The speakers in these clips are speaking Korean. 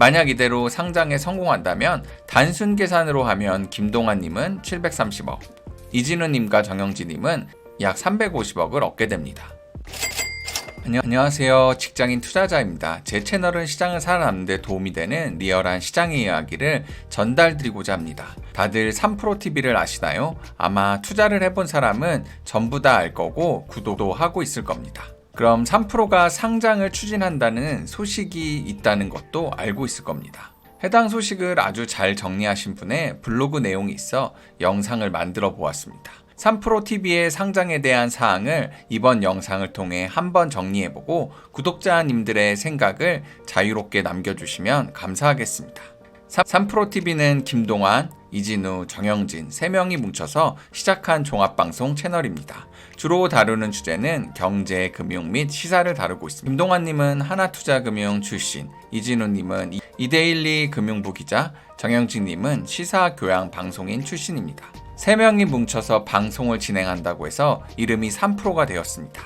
만약 이대로 상장에 성공한다면 단순 계산으로 하면 김동환님은 730억, 이진우님과 정영진님은 약 350억을 얻게 됩니다. 안녕- 안녕하세요. 직장인 투자자입니다. 제 채널은 시장을 살아남는 데 도움이 되는 리얼한 시장의 이야기를 전달드리고자 합니다. 다들 3프로TV를 아시나요? 아마 투자를 해본 사람은 전부 다 알 거고 구독도 하고 있을 겁니다. 그럼 3프로가 상장을 추진한다는 소식이 있다는 것도 알고 있을 겁니다. 해당 소식을 아주 잘 정리하신 분의 블로그 내용이 있어 영상을 만들어 보았습니다. 3프로 TV의 상장에 대한 사항을 이번 영상을 통해 한번 정리해보고 구독자님들의 생각을 자유롭게 남겨주시면 감사하겠습니다. 3프로 TV는 김동완, 이진우, 정영진 3명이 뭉쳐서 시작한 종합방송 채널입니다. 주로 다루는 주제는 경제, 금융 및 시사를 다루고 있습니다. 김동완님은 하나투자금융 출신, 이진우님은 이- 이데일리 금융부 기자, 정영진님은 시사교양 방송인 출신입니다. 세 명이 뭉쳐서 방송을 진행한다고 해서 이름이 3프로가 되었습니다.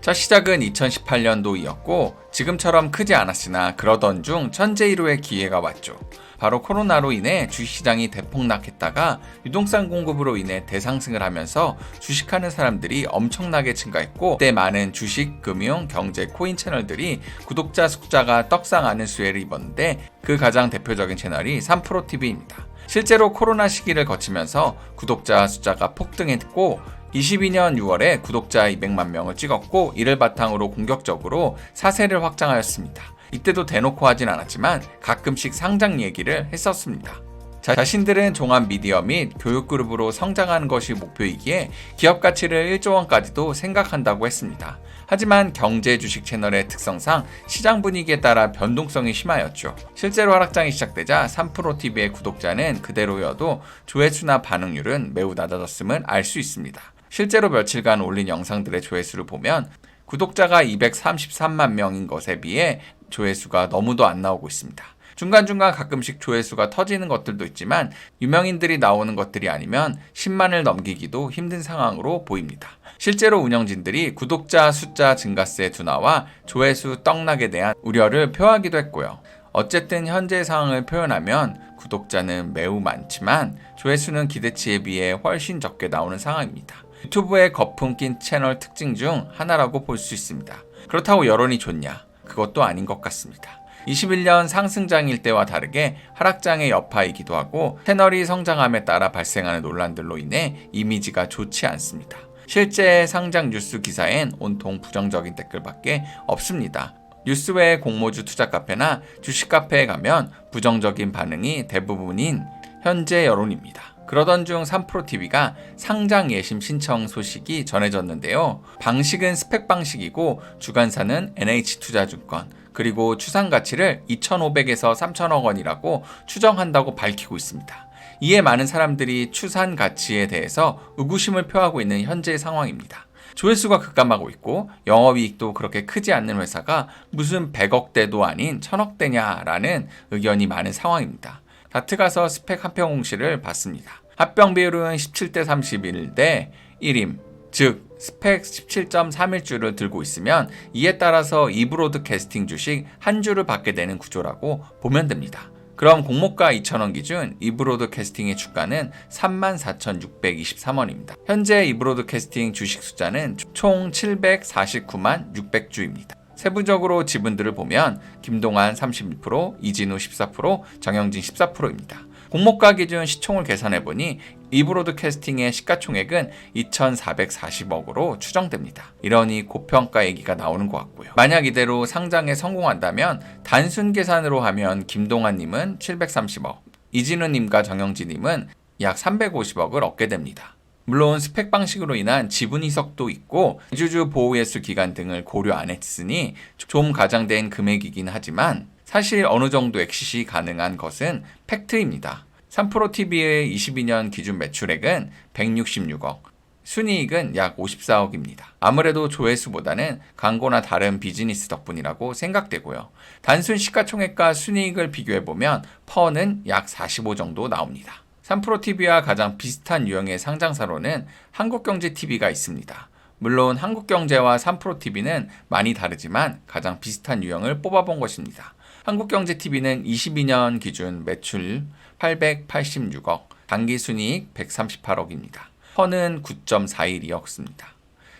첫 시작은 2018년도이었고 지금처럼 크지 않았으나 그러던 중 천재일호의 기회가 왔죠. 바로 코로나로 인해 주식시장이 대폭락했다가 유동성 공급으로 인해 대상승을 하면서 주식하는 사람들이 엄청나게 증가했고 그때 많은 주식, 금융, 경제, 코인 채널들이 구독자 숫자가 떡상하는 수혜를 입었는데 그 가장 대표적인 채널이 3프로TV입니다. 실제로 코로나 시기를 거치면서 구독자 숫자가 폭등했고 22년 6월에 구독자 200만 명을 찍었고 이를 바탕으로 공격적으로 사세를 확장하였습니다. 이때도 대놓고 하진 않았지만 가끔씩 상장 얘기를 했었습니다. 자- 자신들은 종합 미디어 및 교육 그룹으로 성장하는 것이 목표이기에 기업 가치를 1조 원까지도 생각한다고 했습니다. 하지만 경제 주식 채널의 특성상 시장 분위기에 따라 변동성이 심하였죠. 실제로 하락장이 시작되자 3프로TV의 구독자는 그대로여도 조회수나 반응률은 매우 낮아졌음을 알 수 있습니다. 실제로 며칠간 올린 영상들의 조회수를 보면 구독자가 233만 명인 것에 비해 조회수가 너무도 안 나오고 있습니다. 중간중간 가끔씩 조회수가 터지는 것들도 있지만 유명인들이 나오는 것들이 아니면 10만을 넘기기도 힘든 상황으로 보입니다. 실제로 운영진들이 구독자 숫자 증가세 둔화와 조회수 떡락에 대한 우려를 표하기도 했고요. 어쨌든 현재 상황을 표현하면 구독자는 매우 많지만 조회수는 기대치에 비해 훨씬 적게 나오는 상황입니다. 유튜브의 거품 낀 채널 특징 중 하나라고 볼 수 있습니다. 그렇다고 여론이 좋냐? 그것도 아닌 것 같습니다. 21년 상승장일 때와 다르게 하락장의 여파이기도 하고 채널이 성장함에 따라 발생하는 논란들로 인해 이미지가 좋지 않습니다. 실제 상장 뉴스 기사엔 온통 부정적인 댓글밖에 없습니다. 뉴스 외 공모주 투자 카페나 주식 카페에 가면 부정적인 반응이 대부분인 현재 여론입니다. 그러던 중 3프로TV가 상장 예심 신청 소식이 전해졌는데요. 방식은 스펙 방식이고 주관사는 NH투자증권 그리고 추산 가치를 2,500에서 3,000억 원이라고 추정한다고 밝히고 있습니다. 이에 많은 사람들이 추산 가치에 대해서 의구심을 표하고 있는 현재 상황입니다. 조회수가 급감하고 있고 영업이익도 그렇게 크지 않는 회사가 무슨 100억대도 아닌 1000억대냐라는 의견이 많은 상황입니다. 다트 가서 스펙 합병 공시를 봤습니다. 합병 비율은 17대 31대 1임, 즉 스펙 17.31주를 들고 있으면 이에 따라서 이브로드 캐스팅 주식 한 주를 받게 되는 구조라고 보면 됩니다. 그럼 공모가 2,000원 기준 이브로드 캐스팅의 주가는 34,623원입니다. 현재 이브로드 캐스팅 주식 숫자는 총 749만 600주입니다. 세부적으로 지분들을 보면 김동환 31%, 이진우 14%, 정영진 14%입니다. 공모가 기준 시총을 계산해 보니 이 브로드 캐스팅의 시가총액은 2,440억으로 추정됩니다. 이러니 고평가 얘기가 나오는 것 같고요. 만약 이대로 상장에 성공한다면 단순 계산으로 하면 김동환님은 730억, 이진우님과 정영진님은 약 350억을 얻게 됩니다. 물론 스펙 방식으로 인한 지분 이석도 있고 이주주 보호예수 기간 등을 고려 안 했으니 좀 가장된 금액이긴 하지만 사실 어느 정도 엑시시 가능한 것은 팩트입니다. 3프로TV의 22년 기준 매출액은 166억, 순이익은 약 54억입니다. 아무래도 조회수보다는 광고나 다른 비즈니스 덕분이라고 생각되고요. 단순 시가총액과 순이익을 비교해보면 퍼는 약 45 정도 나옵니다. 3프로TV와 가장 비슷한 유형의 상장사로는 한국경제TV가 있습니다. 물론 한국경제와 3프로TV는 많이 다르지만 가장 비슷한 유형을 뽑아본 것입니다. 한국경제TV는 22년 기준 매출 886억, 당기순이익 138억입니다. 퍼는 9.41이었습니다.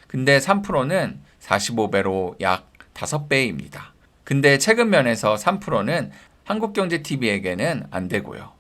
근데 3%는 45배로 약 5배입니다. 근데 최근 면에서 3%는 한국경제TV에게는 안 되고요.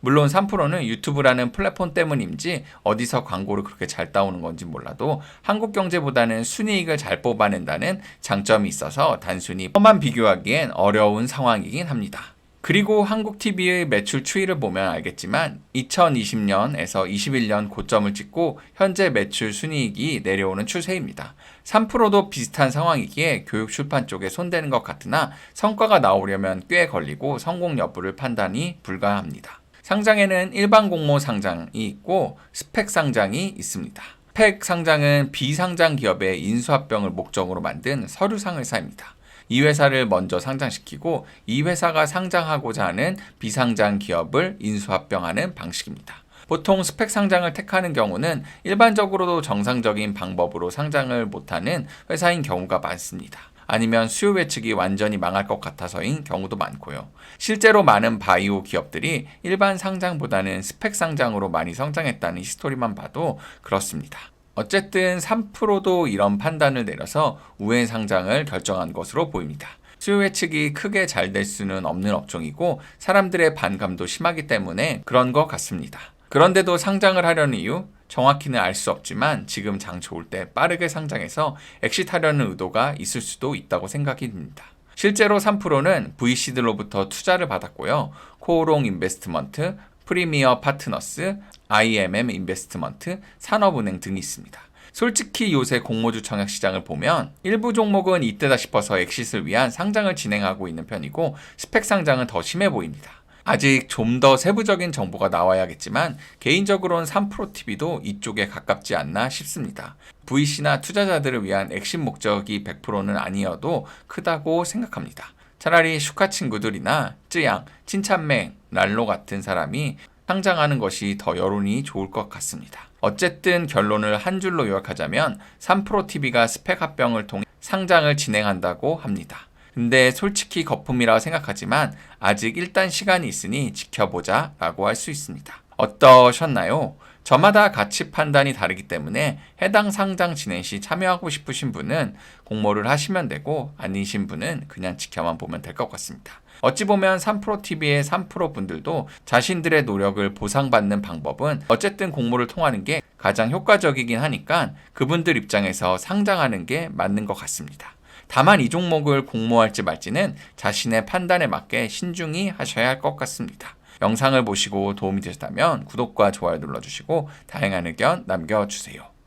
물론 3%는 유튜브라는 플랫폼 때문인지 어디서 광고를 그렇게 잘 따오는 건지 몰라도 한국 경제보다는 순이익을 잘 뽑아낸다는 장점이 있어서 단순히 험한 비교하기엔 어려운 상황이긴 합니다. 그리고 한국TV의 매출 추이를 보면 알겠지만 2020년에서 21년 고점을 찍고 현재 매출 순이익이 내려오는 추세입니다. 3%도 비슷한 상황이기에 교육 출판 쪽에 손대는 것 같으나 성과가 나오려면 꽤 걸리고 성공 여부를 판단이 불가합니다. 상장에는 일반 공모 상장이 있고 스펙 상장이 있습니다. 스펙 상장은 비상장 기업의 인수합병을 목적으로 만든 서류상 회사입니다. 이 회사를 먼저 상장시키고 이 회사가 상장하고자 하는 비상장 기업을 인수합병하는 방식입니다. 보통 스펙 상장을 택하는 경우는 일반적으로도 정상적인 방법으로 상장을 못하는 회사인 경우가 많습니다. 아니면 수요 예측이 완전히 망할 것 같아서인 경우도 많고요. 실제로 많은 바이오 기업들이 일반 상장보다는 스펙 상장으로 많이 성장했다는 히스토리만 봐도 그렇습니다. 어쨌든 3%도 이런 판단을 내려서 우회 상장을 결정한 것으로 보입니다. 수요 예측이 크게 잘 될 수는 없는 업종이고 사람들의 반감도 심하기 때문에 그런 것 같습니다. 그런데도 상장을 하려는 이유? 정확히는 알 수 없지만 지금 장 좋을 때 빠르게 상장해서 엑시트하려는 의도가 있을 수도 있다고 생각이 듭니다. 실제로 3%는 VC들로부터 투자를 받았고요. 코오롱 인베스트먼트, 프리미어 파트너스, IMM 인베스트먼트, 산업은행 등이 있습니다. 솔직히 요새 공모주 청약 시장을 보면 일부 종목은 이때다 싶어서 엑싯을 위한 상장을 진행하고 있는 편이고 스펙 상장은 더 심해 보입니다. 아직 좀 더 세부적인 정보가 나와야겠지만 개인적으로는 3프로TV도 이쪽에 가깝지 않나 싶습니다. VC나 투자자들을 위한 액션 목적이 100%는 아니어도 크다고 생각합니다. 차라리 슈카 친구들이나 쯔양, 친찬맹, 랄로 같은 사람이 상장하는 것이 더 여론이 좋을 것 같습니다. 어쨌든 결론을 한 줄로 요약하자면 3프로TV가 스펙 합병을 통해 상장을 진행한다고 합니다. 근데 솔직히 거품이라고 생각하지만 아직 일단 시간이 있으니 지켜보자 라고 할 수 있습니다. 어떠셨나요? 저마다 가치 판단이 다르기 때문에 해당 상장 진행 시 참여하고 싶으신 분은 공모를 하시면 되고 아니신 분은 그냥 지켜만 보면 될 것 같습니다. 어찌 보면 3프로TV의 3프로 분들도 자신들의 노력을 보상받는 방법은 어쨌든 공모를 통하는 게 가장 효과적이긴 하니까 그분들 입장에서 상장하는 게 맞는 것 같습니다. 다만 이 종목을 공모할지 말지는 자신의 판단에 맞게 신중히 하셔야 할 것 같습니다. 영상을 보시고 도움이 되셨다면 구독과 좋아요 눌러주시고 다양한 의견 남겨주세요.